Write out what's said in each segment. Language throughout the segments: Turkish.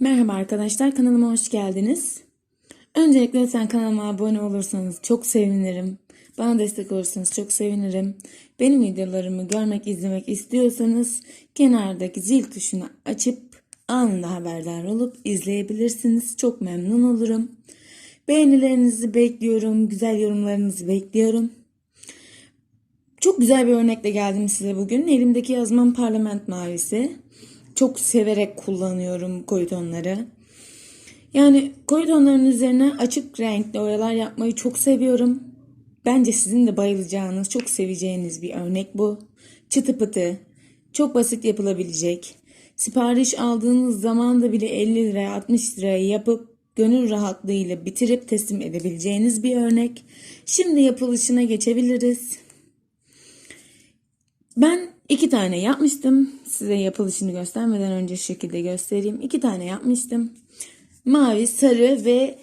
Merhaba arkadaşlar, kanalıma hoş geldiniz. Öncelikle lütfen kanalıma abone olursanız çok sevinirim. Bana destek olursanız çok sevinirim. Benim videolarımı görmek, izlemek istiyorsanız kenardaki zil tuşunu açıp anında haberdar olup izleyebilirsiniz. Çok memnun olurum. Beğenilerinizi bekliyorum, güzel yorumlarınızı bekliyorum. Çok güzel bir örnekle geldim size bugün. Elimdeki yazmam parlament mavisi. Çok severek kullanıyorum koyu. Yani koyu üzerine açık renkli oyalar yapmayı çok seviyorum. Bence sizin de bayılacağınız, çok seveceğiniz bir örnek bu. Çıtı pıtı, çok basit yapılabilecek. Sipariş aldığınız zaman da bile 50 liraya 60 liraya yapıp gönül rahatlığıyla bitirip teslim edebileceğiniz bir örnek. Şimdi yapılışına geçebiliriz. Ben iki tane yapmıştım. Size yapılışını göstermeden önce şu şekilde göstereyim. İki tane yapmıştım. Mavi, sarı ve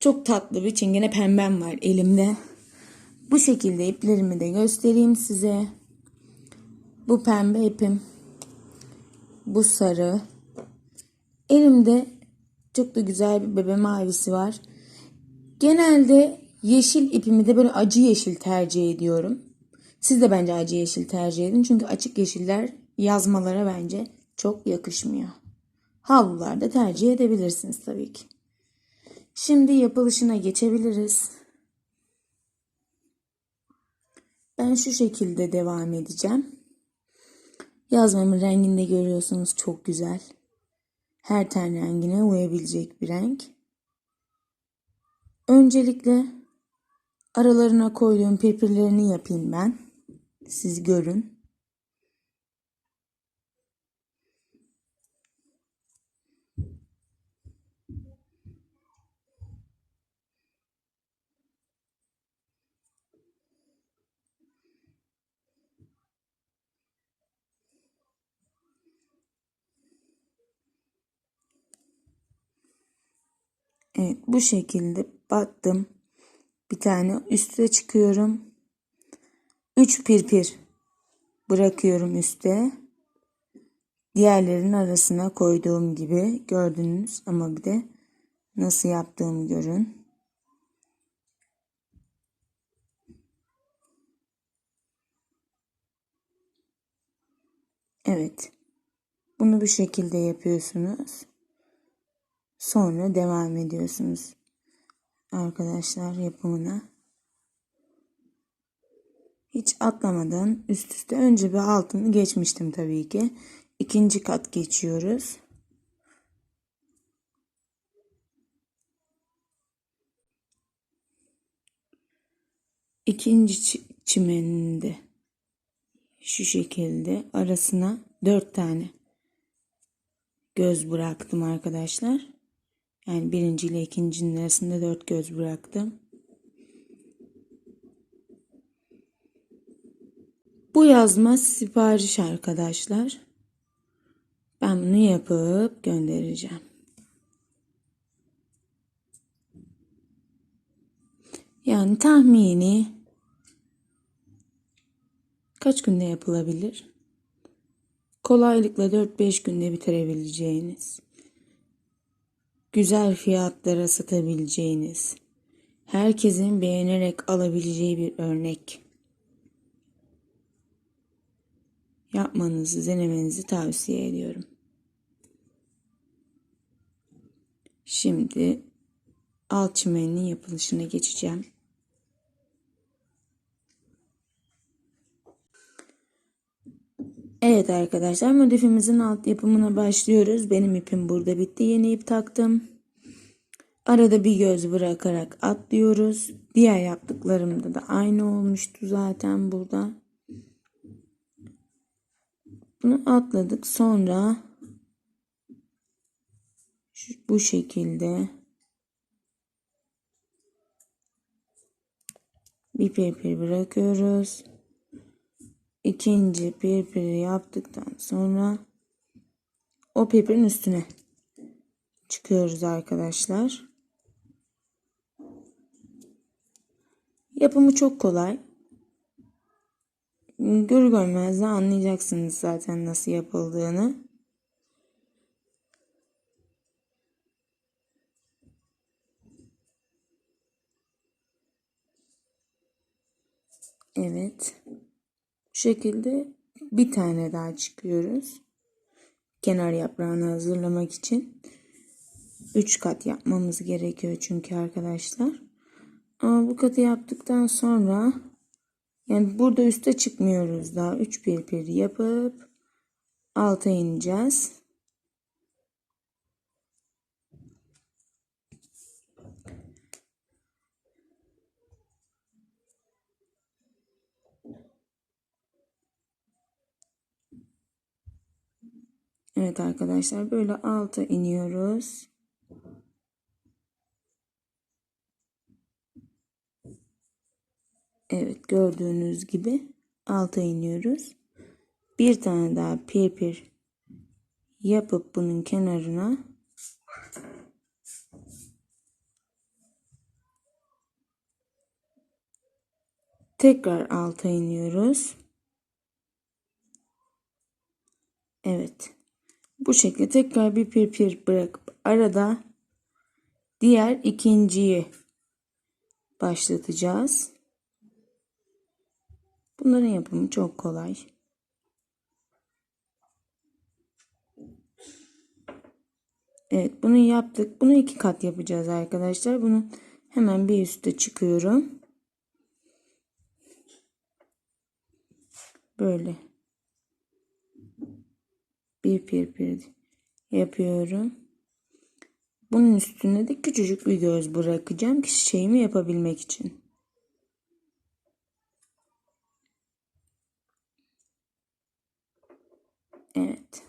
çok tatlı bir çingene pembem var elimde. Bu şekilde iplerimi de göstereyim size. Bu pembe ipim. Bu sarı. Elimde çok da güzel bir bebe mavisi var. Genelde yeşil ipimi de böyle acı yeşil tercih ediyorum. Siz de bence acı yeşil tercih edin. Çünkü açık yeşiller yazmalara bence çok yakışmıyor. Havlularda tercih edebilirsiniz tabii ki. Şimdi yapılışına geçebiliriz. Ben şu şekilde devam edeceğim. Yazmamın rengini de görüyorsunuz çok güzel. Her ten rengine uyabilecek bir renk. Öncelikle aralarına koyduğum pepirlerini yapayım ben. Siz görün. Evet bu şekilde battım. Bir tane üste çıkıyorum. 3 pirpir bırakıyorum üste. Diğerlerinin arasına koyduğum gibi gördünüz ama bir de nasıl yaptığımı görün. Evet. Bunu bu şekilde yapıyorsunuz. Sonra devam ediyorsunuz. Arkadaşlar yapımına. Hiç atlamadan üst üste önce bir altını geçmiştim tabii ki. İkinci kat geçiyoruz. İkinci çi- çimeninde şu şekilde arasına dört tane göz bıraktım arkadaşlar. Yani birinci ile ikincinin arasında dört göz bıraktım. Bu yazma sipariş arkadaşlar. Ben bunu yapıp göndereceğim. Yani tahmini kaç günde yapılabilir? Kolaylıkla 4-5 günde bitirebileceğiniz, güzel fiyatlara satabileceğiniz, herkesin beğenerek alabileceği bir örnek. Yapmanızı, denemenizi tavsiye ediyorum. Şimdi alt çimenin yapılışına geçeceğim. Evet arkadaşlar motifimizin alt yapımına başlıyoruz. Benim ipim burada bitti. Yeni ip taktım. Arada bir göz bırakarak atlıyoruz. Diğer yaptıklarımda da aynı olmuştu zaten burada. Bunu atladık. Sonra bu şekilde bir pepir bırakıyoruz. İkinci pepiri yaptıktan sonra o pepirin üstüne çıkıyoruz arkadaşlar. Yapımı çok kolay. Gör görmez de anlayacaksınız zaten nasıl yapıldığını. Evet. Bu şekilde bir tane daha çıkıyoruz. Kenar yaprağını hazırlamak için 3 kat yapmamız gerekiyor çünkü arkadaşlar. Ama bu katı yaptıktan sonra yani burada üste çıkmıyoruz daha. 3 bir bir yapıp alta ineceğiz. Evet arkadaşlar böyle alta iniyoruz. Evet gördüğünüz gibi alta iniyoruz. Bir tane daha pirpir yapıp bunun kenarına tekrar alta iniyoruz. Evet. Bu şekilde tekrar bir pirpir bırakıp arada diğer ikinciyi başlatacağız. Bunların yapımı çok kolay. Evet bunu yaptık. Bunu iki kat yapacağız arkadaşlar. Bunu hemen bir üstte çıkıyorum. Böyle. Bir pir pir yapıyorum. Bunun üstüne de küçücük bir göz bırakacağım ki çiçeğimi yapabilmek için. Evet.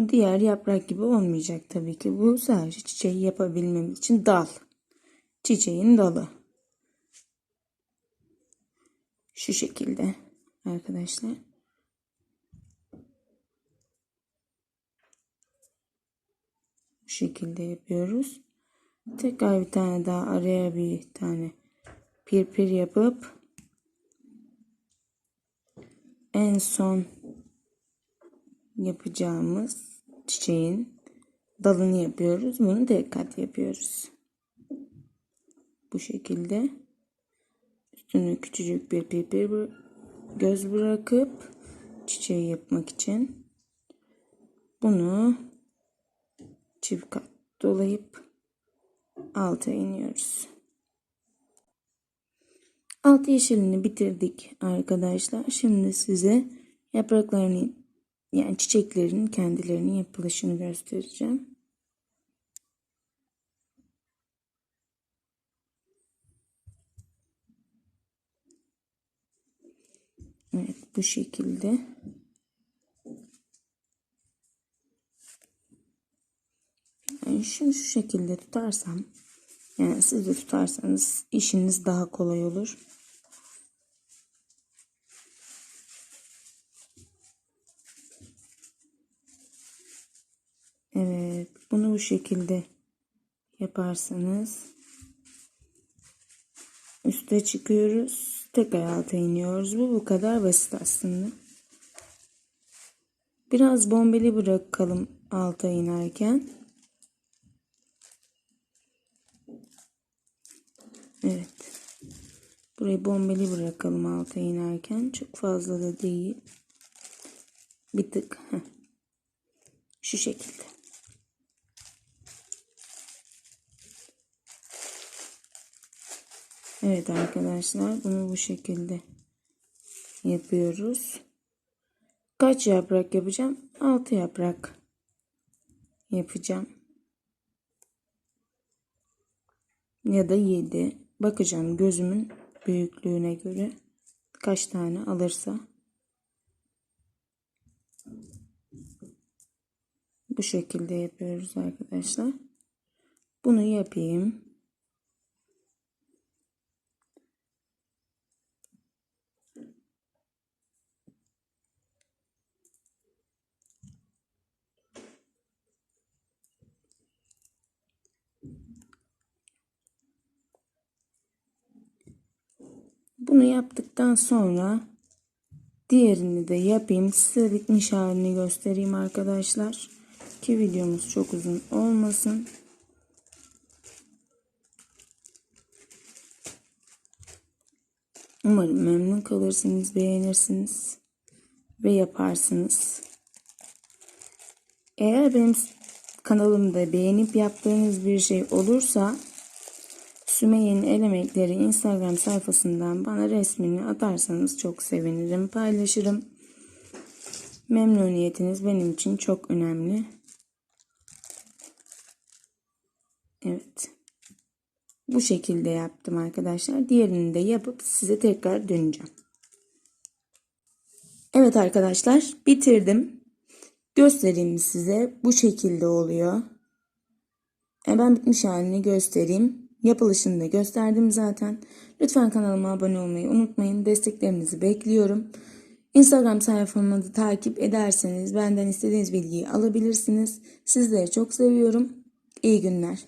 Bu diğer yaprak gibi olmayacak tabii ki. Bu sadece çiçeği yapabilmem için dal. Çiçeğin dalı. Şu şekilde arkadaşlar. Bu şekilde yapıyoruz. Tekrar bir tane daha araya bir tane pirpir yapıp en son yapacağımız çiçeğin dalını yapıyoruz. Bunu tek kat yapıyoruz. Bu şekilde üstüne küçücük bir pipir göz bırakıp çiçeği yapmak için bunu çift kat dolayıp alta iniyoruz. Alt yeşilini bitirdik arkadaşlar. Şimdi size yapraklarını yani çiçeklerin kendilerinin yapılışını göstereceğim. Evet bu şekilde. Yani şunu şu şekilde tutarsam yani siz de tutarsanız işiniz daha kolay olur. Evet, bunu bu şekilde yaparsanız üste çıkıyoruz. Tekrar alta iniyoruz. Bu bu kadar basit aslında. Biraz bombeli bırakalım alta inerken. Evet. Burayı bombeli bırakalım alta inerken. Çok fazla da değil. Bir tık. Heh. Şu şekilde. Evet arkadaşlar bunu bu şekilde yapıyoruz. Kaç yaprak yapacağım? 6 yaprak yapacağım. Ya da 7. Bakacağım gözümün büyüklüğüne göre kaç tane alırsa. Bu şekilde yapıyoruz arkadaşlar. Bunu yapayım. Bunu yaptıktan sonra diğerini de yapayım. Size bitmiş halini göstereyim arkadaşlar. Ki videomuz çok uzun olmasın. Umarım memnun kalırsınız, beğenirsiniz ve yaparsınız. Eğer benim kanalımda beğenip yaptığınız bir şey olursa Sümeyye'nin El Emekleri Instagram sayfasından bana resmini atarsanız çok sevinirim, paylaşırım. Memnuniyetiniz benim için çok önemli. Evet. Bu şekilde yaptım arkadaşlar. Diğerini de yapıp size tekrar döneceğim. Evet arkadaşlar bitirdim. Göstereyim size. Bu şekilde oluyor. E ben bitmiş halini göstereyim. Yapılışını da gösterdim zaten. Lütfen kanalıma abone olmayı unutmayın. Desteklerinizi bekliyorum. Instagram sayfamı da takip ederseniz benden istediğiniz bilgiyi alabilirsiniz. Sizleri çok seviyorum. İyi günler.